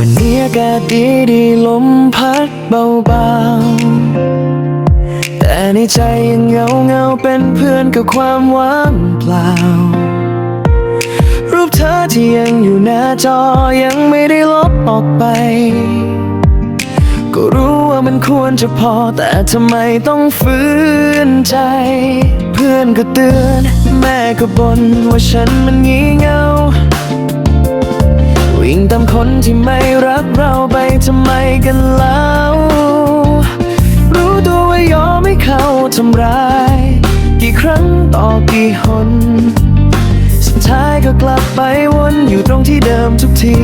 วันนี้อากาศดีดีลมพัดเบาๆ แต่ในใจยังเงาเงาเป็นเพื่อนกับความว่างเปล่า รูปเธอที่ยังอยู่หน้าจอยังไม่ได้ลบออกไป ก็รู้ว่ามันควรจะพอแต่ทำไมต้องฝืนใจ เพื่อนก็เตือน แม่ก็บ่นว่าฉันมันงี่เงา วิ่งตามคนที่ไม่รักเราไปทำไมกันแล้ว รู้ตัวว่ายอมให้เขาทำร้าย กี่ครั้งต่อกี่หน สุดท้ายก็กลับไปวนอยู่ตรงที่เดิมทุกที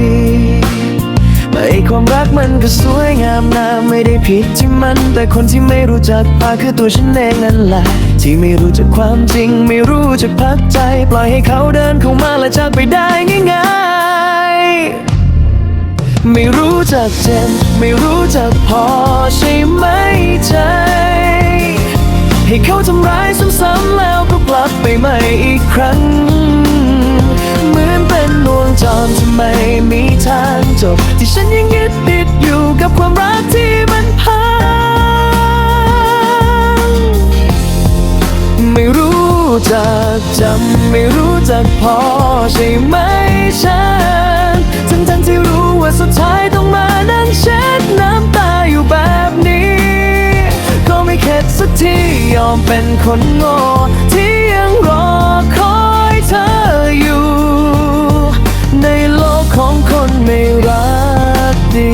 ไม่ความรักมันก็สวยงามนะไม่ได้ผิดที่มัน แต่คนที่ไม่รู้จักพาคือตัวฉันเองนั่นแหละ ที่ไม่รู้จักความจริง ไม่รู้จักพักใจ ปล่อยให้เขาเดินเข้ามาและจากไปได้ง่าย ไม่รู้จักเจ็บไม่รู้จักพอใช่ไหมใจ ให้เขาทำร้ายซ้ำๆแล้วก็กลับไปใหม่อีกครั้ง เหมือนเป็นดวงจรที่ไม่มีทางจบ ที่ฉันยังยึดติดอยู่กับความรักที่มันพังไม่รู้จักจำไม่รู้จักพอใช่ไหมฉัน ทั้งที่รู้ว่าสุดท้ายต้องมานั่งเช็ดน้ำตาอยู่แบบนี้ ก็ไม่เข็ดสักทียอมเป็นคนโง่ที่ยังรอคอยเธออยู่ ในโลกของคนไม่รักดี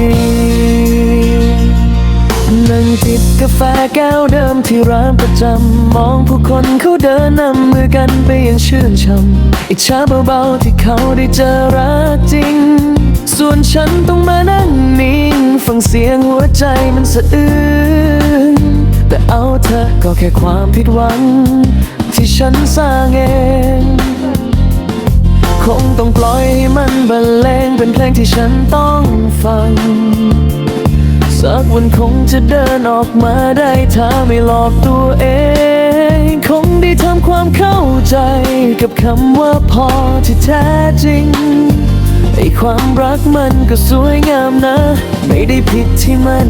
นั่งจิบกาแฟแก้วเดิมที่ร้านประจำ มองผู้คนเขาเดินนำมือกันไปอยังชื่นชมอิจฉาเบาๆที่เขาได้เจอรักจริง ส่วนฉันต้องมานั่งนิ่ง ฟังเสียงหัวใจมันสะอื้นแต่เอาเธอก็แค่ความผิดหวัง ที่ฉันสร้างเอง คงต้องปล่อยให้มันบรรเลงเป็นเพลงที่ฉันต้องฟัง สักวันคงจะเดินออกมาได้ถ้าไม่หลอกตัวเอง คงได้ทำความเข้าใจกับคำว่าพอที่แท้จริง ไอความรักมันก็สวยงามนะ ไม่ได้ผิดที่มัน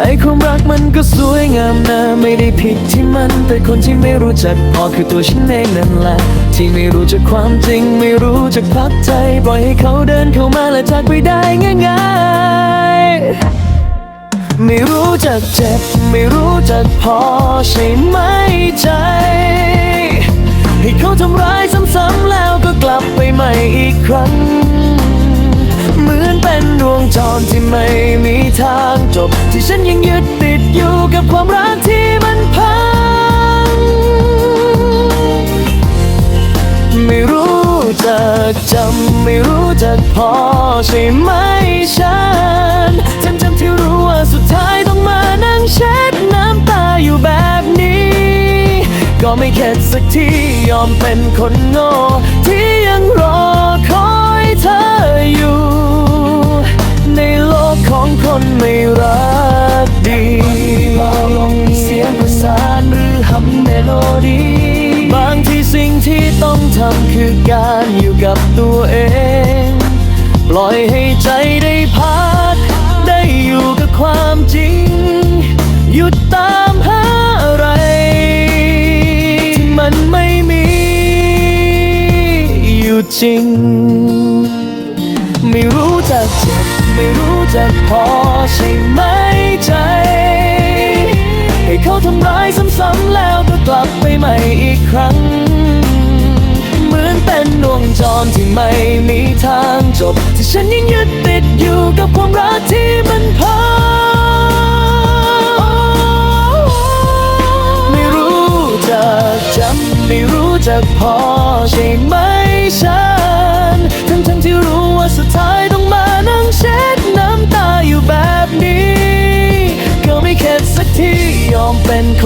ไอความรักมันก็สวยงามนะ ไม่ได้ผิดที่มัน แต่คนที่ไม่รู้จักพอคือตัวฉันเองนั่นแหละ ที่ไม่รู้จักความจริง ไม่รู้จักพักใจปล่อยให้เขาเดินเข้ามาและจากไปได้ง่ายๆไม่รู้จักเจ็บ ไม่รู้จักพอใช่ไหมใจ ให้เขาทำร้ายซ้ำๆแล้ว ลับไปใหม่อีกครั้ง เหมือนเป็นดวงจรที่ไม่มีทางจบ ที่ฉันยังยึดติดอยู่กับความรักที่มันพัง ไม่รู้จักจำไม่รู้จักพอใช่ไหมฉันทั้งจำที่รู้ว่าสุดท้ายต้องมานั่งเช็ด ไม่เข็ดสักทียอมเป็นคนโง่ที่ยังรอคอยเธออยู่ ในโลกของคนไม่รักดีเบาลงเสียงประสานหรือหำเมโลดีบางทีสิ่งที่ต้องทำคือการอยู่กับตัวเอง ปล่อยให้ใจได้ จริง ไม่รู้จักเจ็บไม่รู้จักพอใช่ไหมใจ ให้เขาทำร้ายซ้ำๆแล้วก็กลับไปใหม่อีกครั้ง เหมือนเป็นดวงจรที่ไม่มีทางจบ ที่ฉันยังยึดติดอยู่กับความรักที่มันพังไม่รู้จักจำไม่รู้จักพอใช่ไหมฉัน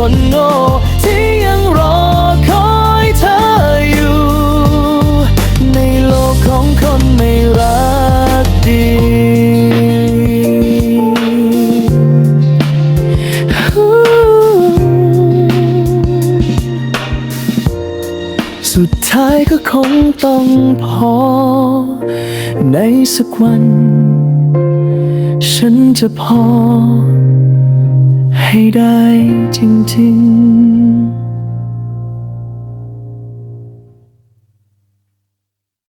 คนโง่ที่ยังรอคอยเธออยู่ ในโลกของคนไม่รักดี สุดท้ายก็คงต้องพอ ในสักวัน ฉันจะพอ ให้ได้จริงๆ